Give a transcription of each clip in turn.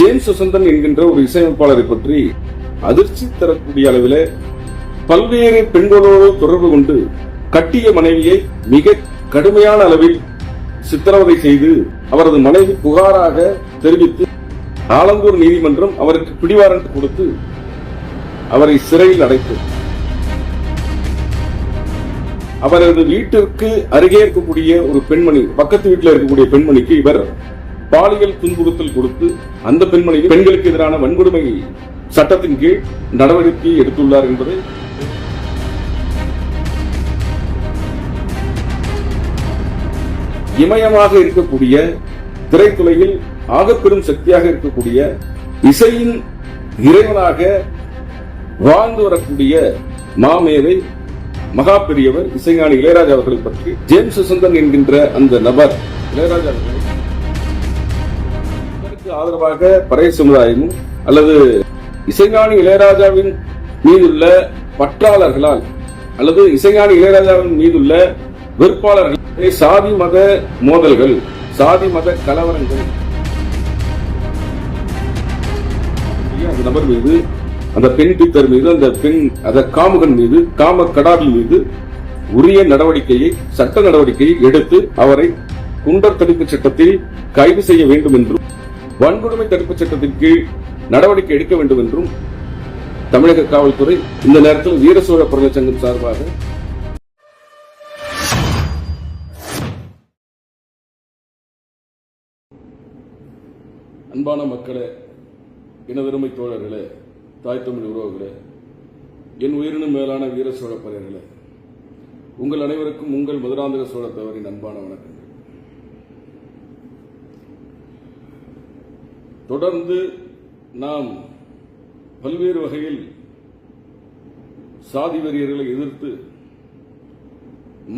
James Vasanthan என்கின்ற ஒரு இசையமைப்பாளரை பற்றி அதிர்ச்சி தரக்கூடிய அளவில் பல்வேறு பெண்களோடு தொடர்பு கொண்டு கட்டிய மனைவியை மிக கடுமையான அளவில் சித்திரவதை செய்து அவரது மனைவி புகாராக தெரிவித்து ஆலந்தூர் நீதிமன்றம் அவருக்கு பிடிவாரண்ட் கொடுத்து அவரை சிறையில் அடைத்தது. அவரது வீட்டிற்கு அருகே இருக்கக்கூடிய ஒரு பெண்மணி பக்கத்து வீட்டில் இருக்கக்கூடிய பெண்மணிக்கு இவர் பாலியல் துன்புறுத்தல் கொடுத்து அந்த பெண்மணி பெண்களுக்கு எதிரான வன்கொடுமை சட்டத்தின் கீழ் நடவடிக்கை எடுத்துள்ளார் என்பதை இமயமாக இருக்கக்கூடிய திரைத்துறையில் ஆகப்பெரும் சக்தியாக இருக்கக்கூடிய இசையின் இறைவனாக வாழ்ந்து வரக்கூடிய மாமேதை மகா பெரியவர் இசைஞானி இளையராஜா அவர்கள் பற்றி ஜேம்ஸ் சுந்தன் என்கின்ற அந்த நபர் இளையராஜா அவர்கள் ஆதரவாக பறைய சமுதாயமும் அல்லது இசைஞானி இளையராஜாவின் மீதுள்ள பற்றாளர்களால் அல்லது இசைஞானி இளையராஜாவின் மீதுள்ள வெறுப்பாளர்கள் சாதி மத மோதல்கள் சாதி மத கலவரங்கள். அந்த நபர் மீது அந்த பெண் டீச்சர் மீது அந்த பெண் அந்த காமுகன் மீது காம கடாபி மீது உரிய நடவடிக்கையை சட்ட நடவடிக்கையை எடுத்து அவரை குண்டர் தடுப்பு சட்டத்தில் கைது செய்ய வேண்டும் என்றும் வன்கொடுமை தடுப்பு சட்டத்தின் கீழ் நடவடிக்கை எடுக்க வேண்டும் என்றும் தமிழக காவல்துறை இந்த நேரத்தில் வீரசோழ சங்கம் சார்பாக அன்பான மக்களே இனவெருமை தோழர்களே தாய் தமிழ் உறவுகளே என் உயிரினும் மேலான வீர சோழ பறையர்களே உங்கள் அனைவருக்கும் உங்கள் மதுராந்தக சோழத்தவரின் அன்பான வணக்கம் தொடர்ந்து நாம் பல்வேறு வகையில் சாதி வெறியர்களை எதிர்த்து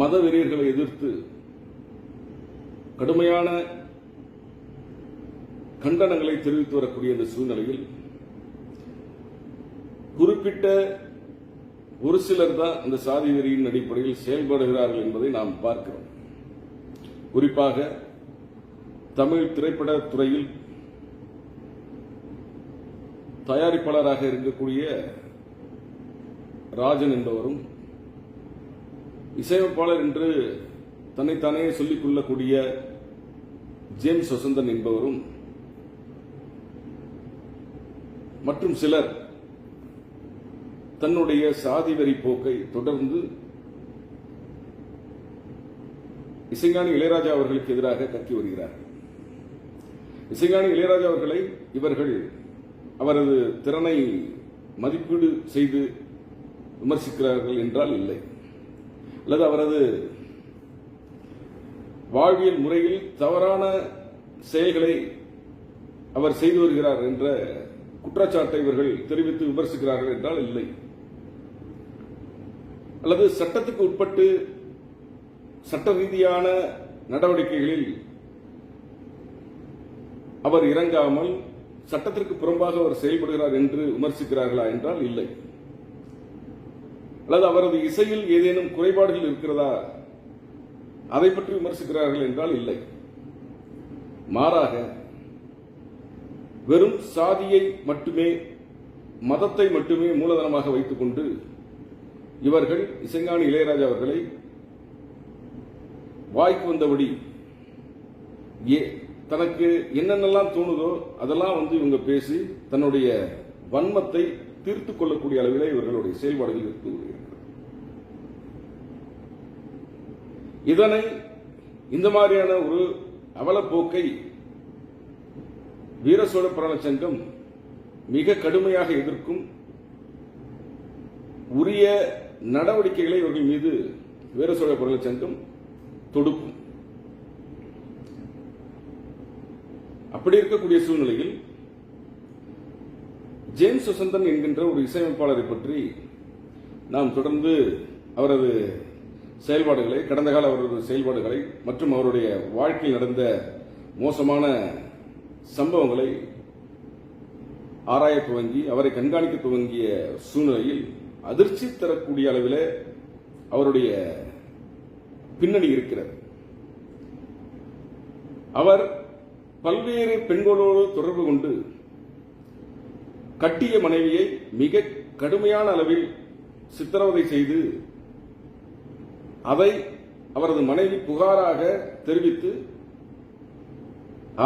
மத வெறியர்களை எதிர்த்து கடுமையான கண்டனங்களை தெரிவித்து வரக்கூடிய இந்த சூழ்நிலையில் குறிப்பிட்ட ஒரு சிலர் தான் அந்த சாதி வெறியின் அடிப்படையில் செயல்படுகிறார்கள் என்பதை நாம் பார்க்கிறோம். குறிப்பாக தமிழ் திரைப்பட துறையில் தயாரிப்பாளராக இருக்கக்கூடிய ராஜன் என்பவரும் இசையமைப்பாளர் என்று தன்னைத்தானே சொல்லிக் கொள்ளக்கூடிய ஜேம்ஸ் வசந்தன் என்பவரும் மற்றும் சிலர் தன்னுடைய சாதி வரி போக்கை தொடர்ந்து இசைஞானி இளையராஜா அவர்களுக்கு எதிராக கக்கி வருகிறார்கள். இசைஞானி இளையராஜா அவர்களை இவர்கள் அவரது திறனை மதிப்பீடு செய்து விமர்சிக்கிறார்கள் என்றால் இல்லை. அல்லது அவரது வாழ்வியல் முறையில் தவறான செயல்களை அவர் செய்து வருகிறார் என்ற குற்றச்சாட்டை இவர்கள் தெரிவித்து விமர்சிக்கிறார்கள் என்றால் இல்லை. அல்லது சட்டத்துக்கு உட்பட்டு சட்ட ரீதியான நடவடிக்கைகளில் அவர் இறங்காமல் சட்டத்திற்கு புறம்பாக அவர் செயல்படுகிறார் என்று விமர்சிக்கிறார்களா என்றால் இல்லை. அல்லது அவரது இசையில் ஏதேனும் குறைபாடுகள் இருக்கிறதா? அதை பற்றி விமர்சிக்கிறார்கள் என்றால் இல்லை. மாறாக வெறும் சாதியை மட்டுமே மதத்தை மட்டுமே மூலதனமாக வைத்துக் கொண்டு இவர்கள் இசைஞானி இளையராஜா அவர்களை வாய்க்கு வந்தபடி ஏ தனக்கு என்னென்னலாம் தோணுதோ அதெல்லாம் வந்து இவங்க பேசி தன்னுடைய வன்மத்தை தீர்த்துக் கொள்ளக்கூடிய அளவிலே இவர்களுடைய செயல்பாடுகள் இருந்து வருகிறது இதனை இந்த மாதிரியான ஒரு அவலப்போக்கை வீரசோழ புராண சங்கம் மிக கடுமையாக எதிர்க்கும் உரிய நடவடிக்கைகளை இவர்கள் மீது வீரசோழ புராண சங்கம் தொடுக்கும். அப்படி இருக்கக்கூடிய சூழ்நிலையில் ஜேம்ஸ் வசந்தன் என்கின்ற ஒரு இசையமைப்பாளரை பற்றி நாம் தொடர்ந்து அவரது செயல்பாடுகளை கடந்த கால அவரது செயல்பாடுகளை மற்றும் அவருடைய வாழ்க்கையில் நடந்த மோசமான சம்பவங்களை ஆராய துவங்கி அவரை கண்காணிக்க துவங்கிய சூழ்நிலையில் அதிர்ச்சி தரக்கூடிய அளவில் அவருடைய பின்னணி இருக்கிறது. அவர் பல்வேறு பெண்களோடு தொடர்பு கொண்டு கட்டிய மனைவியை மிக கடுமையான அளவில் சித்திரவதை செய்து அதை அவரது மனைவி புகாராக தெரிவித்து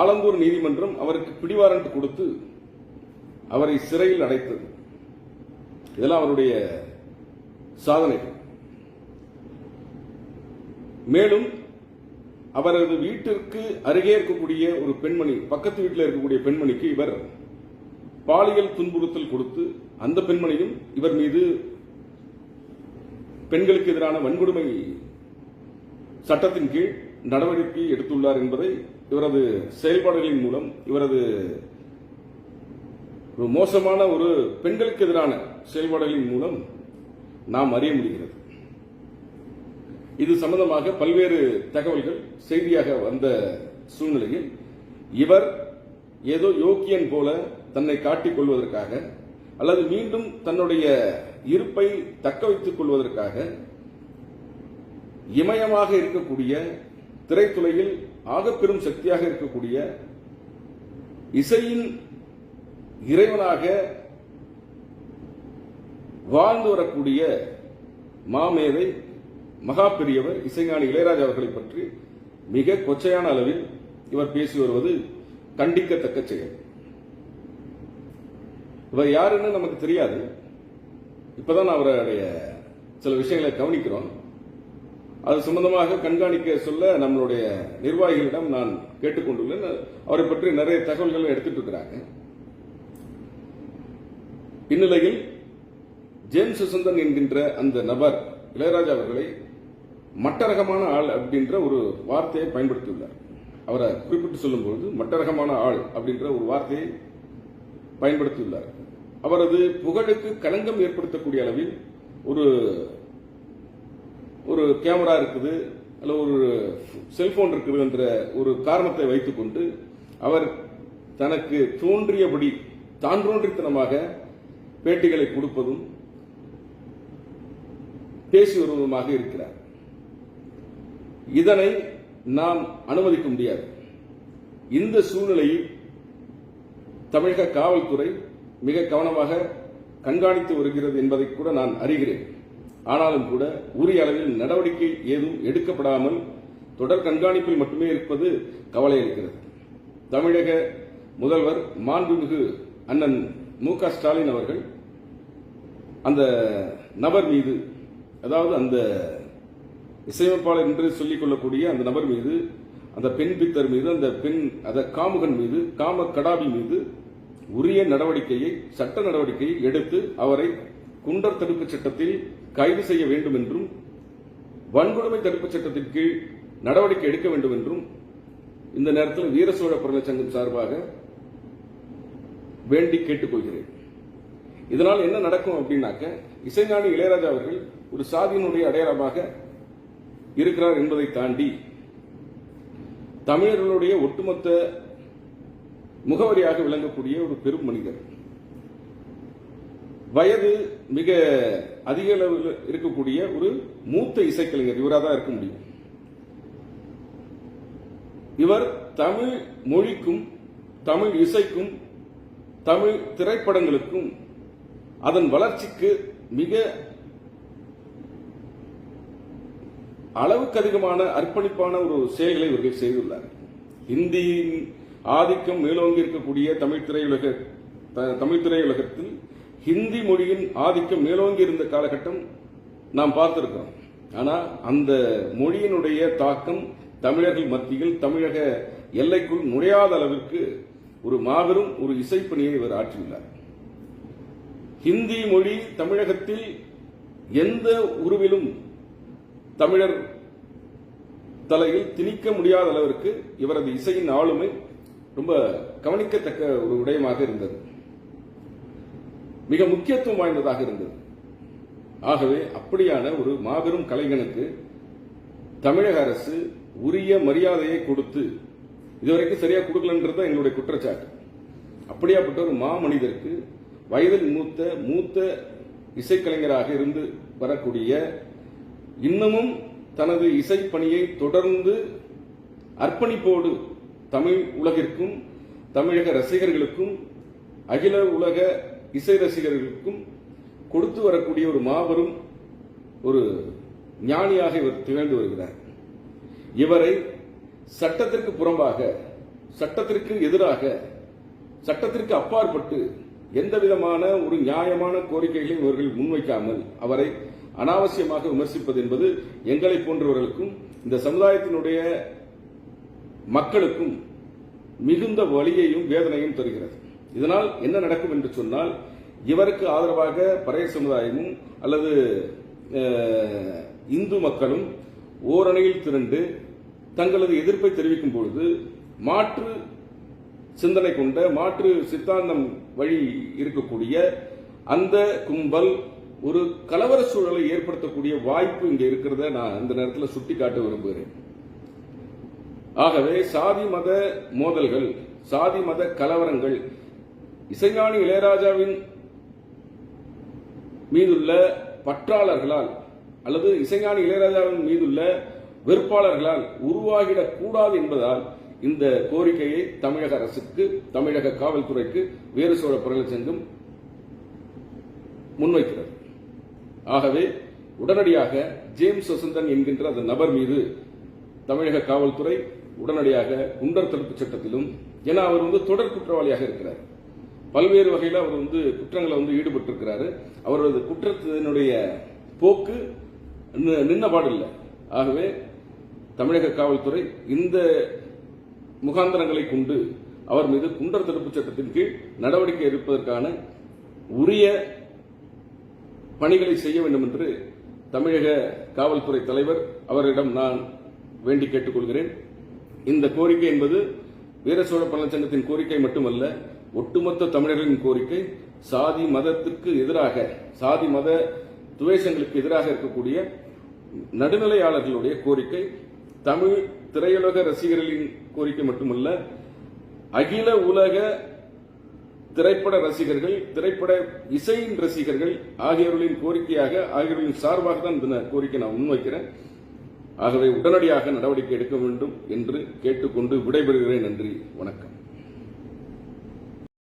ஆலந்தூர் நீதிமன்றம் அவருக்கு பிடிவாரண்ட் கொடுத்து அவரை சிறையில் அடைத்தது. இதெல்லாம் அவருடைய சாதனைகள். மேலும் அவரது வீட்டிற்கு அருகே இருக்கக்கூடிய ஒரு பெண்மணி பக்கத்து வீட்டில் இருக்கக்கூடிய பெண்மணிக்கு இவர் பாலியல் துன்புறுத்தல் கொடுத்து அந்த பெண்மணியும் இவர் மீது பெண்களுக்கு எதிரான வன்கொடுமை சட்டத்தின் கீழ் நடவடிக்கை எடுத்துள்ளார் என்பதை இவரது செயல்பாடுகளின் மூலம் இவரது ஒரு மோசமான ஒரு பெண்களுக்கு எதிரான செயல்பாடுகளின் மூலம் நாம் அறிய முடிகிறது. இது சம்பந்தமாக பல்வேறு தகவல்கள் செய்தியாக வந்த சூழ்நிலையில் இவர் ஏதோ யோக்கியன் போல தன்னை காட்டிக் கொள்வதற்காக அல்லது மீண்டும் தன்னுடைய இருப்பை தக்க வைத்துக் கொள்வதற்காக இமயமாக இருக்கக்கூடிய திரைத்துறையில் ஆகப்பெரும் சக்தியாக இருக்கக்கூடிய இசையின் இறைவனாக வாழ்ந்து வரக்கூடிய மாமேதை மகா பெரியவர் இசைஞானி இளையராஜா அவர்களை பற்றி மிக கொச்சையான அளவில் இவர் பேசி வருவது கண்டிக்கத்தக்க செயல். இவர் யாருன்னு நமக்கு தெரியாது. இப்பதான் அவருடைய சில விஷயங்களை கவனிக்கிறோம். அது சம்பந்தமாக கண்காணிக்க சொல்ல நம்மளுடைய நிர்வாகிகளிடம் நான் கேட்டுக்கொண்டுள்ளேன். அவரை பற்றி நிறைய தகவல்களை எடுத்துட்டு இருக்கிறாங்க. இந்நிலையில் ஜேம்ஸ் சுசந்தன் என்கின்ற அந்த நபர் இளையராஜா அவர்களை மட்டரகமான ஆள் அப்படின்ற ஒரு வார்த்தையை பயன்படுத்தியுள்ளார். அவரை குறிப்பிட்டு சொல்லும்பொழுது மட்டரகமான ஆள் அப்படின்ற ஒரு வார்த்தையை பயன்படுத்தியுள்ளார். அவரது புகழுக்கு களங்கம் ஏற்படுத்தக்கூடிய அளவில் ஒரு ஒரு கேமரா இருக்குது அல்ல ஒரு செல்போன் இருக்குது என்ற ஒரு காரணத்தை வைத்துக்கொண்டு அவர் தனக்கு தோன்றியபடி தான் தோன்றித்தனமாக பேட்டிகளை கொடுப்பதும் பேசி வருவதுமாக இருக்கிறார். இதனை நாம் அனுமதிக்க முடியாது. இந்த சூழ்நிலையில் தமிழக காவல்துறை மிக கவனமாக கண்காணித்து வருகிறது என்பதை கூட நான் அறிகிறேன். ஆனாலும் கூட உரிய அளவில் நடவடிக்கை ஏதும் எடுக்கப்படாமல் தொடர் கண்காணிப்பில் மட்டுமே இருப்பது கவலை இருக்கிறது தமிழக முதல்வர் மாண்புமிகு அண்ணன் மு க ஸ்டாலின் அவர்கள் அந்த நபர் மீது அதாவது அந்த இசையமைப்பாளர் என்று சொல்லிக் கொள்ளக்கூடிய அந்த நபர் மீது அந்த பெண் பித்தர் மீது அந்த பெண் அந்த காமுகன் மீது காம கடாபி மீது உரிய நடவடிக்கையை சட்ட நடவடிக்கையை எடுத்து அவரை குண்டர் தடுப்புச் சட்டத்தில் கைது செய்ய வேண்டும் என்றும் வன்கொடுமை தடுப்புச் சட்டத்தின் கீழ் நடவடிக்கை எடுக்க வேண்டும் என்றும் இந்த நேரத்தில் வீரசோழ பிறந்த சங்கம் சார்பாக வேண்டி கேட்டுக்கொள்கிறேன். இதனால் என்ன நடக்கும் அப்படின்னாக்க இசைஞானி இளையராஜா அவர்கள் ஒரு சாதியினுடைய அடையாளமாக இருக்கிறார் என்பதை தாண்டி தமிழர்களுடைய ஒட்டுமொத்த முகவரியாக விளங்கக்கூடிய ஒரு பெரும் மனிதர். வயது மிக அதிக அளவில் இருக்கக்கூடிய ஒரு மூத்த இசைக்கலைஞர் இவராக தான் இருக்க முடியும். இவர் தமிழ் மொழிக்கும் தமிழ் இசைக்கும் தமிழ் திரைப்படங்களுக்கும் அதன் வளர்ச்சிக்கு மிக அளவுக்கு அதிகமான அர்ப்பணிப்பான ஒரு செயல்களை இவர்கள் செய்துள்ளார் ஹிந்தியின் ஆதிக்கம் மேலோங்கி இருக்கக்கூடிய தமிழ் திரையுலக த- தமிழ் திரையுலகத்தில் ஹிந்தி மொழியின் ஆதிக்கம் மேலோங்கி இருந்த காலகட்டம் நாம் பார்த்திருக்கிறோம். ஆனால் அந்த மொழியினுடைய தாக்கம் தமிழர்கள் மத்தியில் தமிழக எல்லைக்குள் நுழையாத அளவிற்கு ஒரு மாபெரும் ஒரு இசைப்பணியை இவர் ஆற்றியுள்ளார். ஹிந்தி மொழி தமிழகத்தில் எந்த உருவிலும் தமிழர் தலையில் திணிக்க முடியாத அளவிற்கு இவரது இசையின் ஆளுமை ரொம்ப கவனிக்கத்தக்க ஒரு விடயமாக இருந்தது. மிக முக்கியத்துவம் வாய்ந்ததாக இருந்தது. ஆகவே அப்படியான ஒரு மாபெரும் கலைஞனுக்கு தமிழக அரசு உரிய மரியாதையை கொடுத்து இதுவரைக்கும் சரியா கொடுக்கலன்றது தான் எங்களுடைய குற்றச்சாட்டு. அப்படியாப்பட்ட ஒரு மாமனிதருக்கு வயதில் மூத்த மூத்த இசைக்கலைஞராக இருந்து வரக்கூடிய இன்னமும் தனது இசைப்பணியை தொடர்ந்து அர்ப்பணிப்போடு தமிழ் உலகிற்கும் தமிழக ரசிகர்களுக்கும் அகில உலக இசை ரசிகர்களுக்கும் கொடுத்து வரக்கூடிய ஒரு மாபெரும் ஒரு ஞானியாக இவர் திகழ்ந்து வருகிறார். இவரை சட்டத்திற்கு புறம்பாக சட்டத்திற்கு எதிராக சட்டத்திற்கு அப்பாற்பட்டு எந்த விதமான ஒரு நியாயமான கோரிக்கைகளையும் இவர்கள் முன்வைக்காமல் அவரை அனாவசியமாக விமர்சிப்பது என்பது எங்களை போன்றவர்களுக்கும் இந்த சமுதாயத்தினுடைய மக்களுக்கும் மிகுந்த வழியையும் வேதனையும் தருகிறது. இதனால் என்ன நடக்கும் என்று சொன்னால் இவருக்கு ஆதரவாக பறைய சமுதாயமும் அல்லது இந்து மக்களும் ஓரணியில் திரண்டு தங்களது எதிர்ப்பை தெரிவிக்கும் பொழுது மாற்று சிந்தனை கொண்ட மாற்று சித்தாந்தம் வழி இருக்கக்கூடிய அந்த கும்பல் ஒரு கலவர சூழலை ஏற்படுத்தக்கூடிய வாய்ப்பு இங்க இருக்கிறத நான் இந்த நேரத்தில் சுட்டிக்காட்ட விரும்புகிறேன். ஆகவே சாதி மத மோதல்கள் சாதி மத கலவரங்கள் இசைஞானி இளையராஜாவின் மீதுள்ள பற்றாளர்களால் அல்லது இசைஞானி இளையராஜாவின் மீதுள்ள வெறுப்பாளர்களால் உருவாகிடக்கூடாது என்பதால் இந்த கோரிக்கையை தமிழக அரசுக்கு தமிழக காவல்துறைக்கு வேறு சோழ புரளி முன்வைக்கிறது. ஆகவே உடனடியாக ஜேம்ஸ் வசந்தன் என்கின்ற அந்த நபர் மீது தமிழக காவல்துறை உடனடியாக குண்டர் தடுப்பு சட்டத்திலும் ஏன்னா அவர் வந்து தொடர் குற்றவாளியாக இருக்கிறார். பல்வேறு வகையில் அவர் வந்து குற்றங்களை வந்து ஈடுபட்டிருக்கிறாரு. அவரது குற்றத்தினுடைய போக்கு நி- இல்லை ஆகவே தமிழக காவல்துறை இந்த முகாந்திரங்களை கொண்டு அவர் மீது குண்டர் தடுப்பு சட்டத்தின் கீழ் நடவடிக்கை எடுப்பதற்கான உரிய பணிகளை செய்ய வேண்டும் என்று தமிழக காவல்துறை தலைவர் அவரிடம் நான் வேண்டி கேட்டுக்கொள்கிறேன். இந்த கோரிக்கை என்பது வீரசோழ சோழ கோரிக்கை மட்டுமல்ல ஒட்டுமொத்த தமிழர்களின் கோரிக்கை. சாதி மதத்திற்கு எதிராக சாதி மத துவேஷங்களுக்கு எதிராக இருக்கக்கூடிய நடுநிலையாளர்களுடைய கோரிக்கை. தமிழ் திரையுலக ரசிகர்களின் கோரிக்கை மட்டுமல்ல அகில உலக திரைப்பட ரசிகர்கள் திரைப்பட இசையின் ரசிகர்கள் ஆகியோர்களின் கோரிக்கையாக ஆகியோர்களின் சார்பாக தான் இந்த கோரிக்கை நான் முன்வைக்கிறேன். ஆகவே உடனடியாக நடவடிக்கை எடுக்க வேண்டும் என்று கேட்டுக்கொண்டு விடைபெறுகிறேன். நன்றி. வணக்கம்.